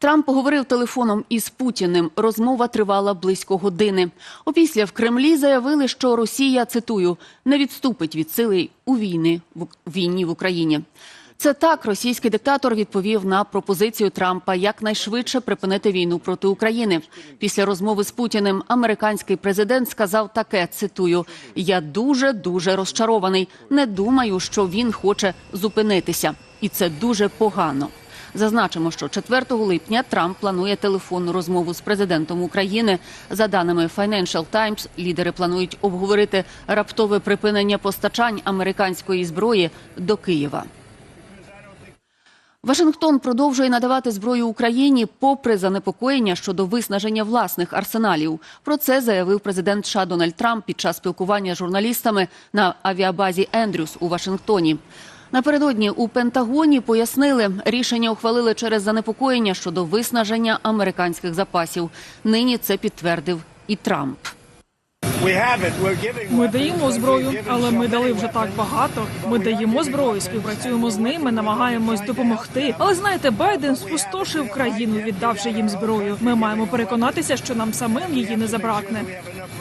Трамп поговорив телефоном із Путіним. Розмова тривала близько години. Опісля в Кремлі заявили, що Росія цитую не відступить від сили у війни в війні в Україні. Це так російський диктатор відповів на пропозицію Трампа якнайшвидше припинити війну проти України. Після розмови з Путіним американський президент сказав таке: цитую: Я дуже дуже розчарований. Не думаю, що він хоче зупинитися, і це дуже погано. Зазначимо, що 4 липня Трамп планує телефонну розмову з президентом України. За даними Financial Times, лідери планують обговорити раптове припинення постачань американської зброї до Києва. Вашингтон продовжує надавати зброю Україні попри занепокоєння щодо виснаження власних арсеналів. Про це заявив президент США Дональд Трамп під час спілкування з журналістами на авіабазі Ендрюс у Вашингтоні. Напередодні у Пентагоні пояснили, рішення ухвалили через занепокоєння щодо виснаження американських запасів. Нині це підтвердив і Трамп. Ми даємо зброю, але ми дали вже так багато. Ми даємо зброю, співпрацюємо з ними, намагаємось допомогти. Але знаєте, Байден спустошив країну, віддавши їм зброю. Ми маємо переконатися, що нам самим її не забракне.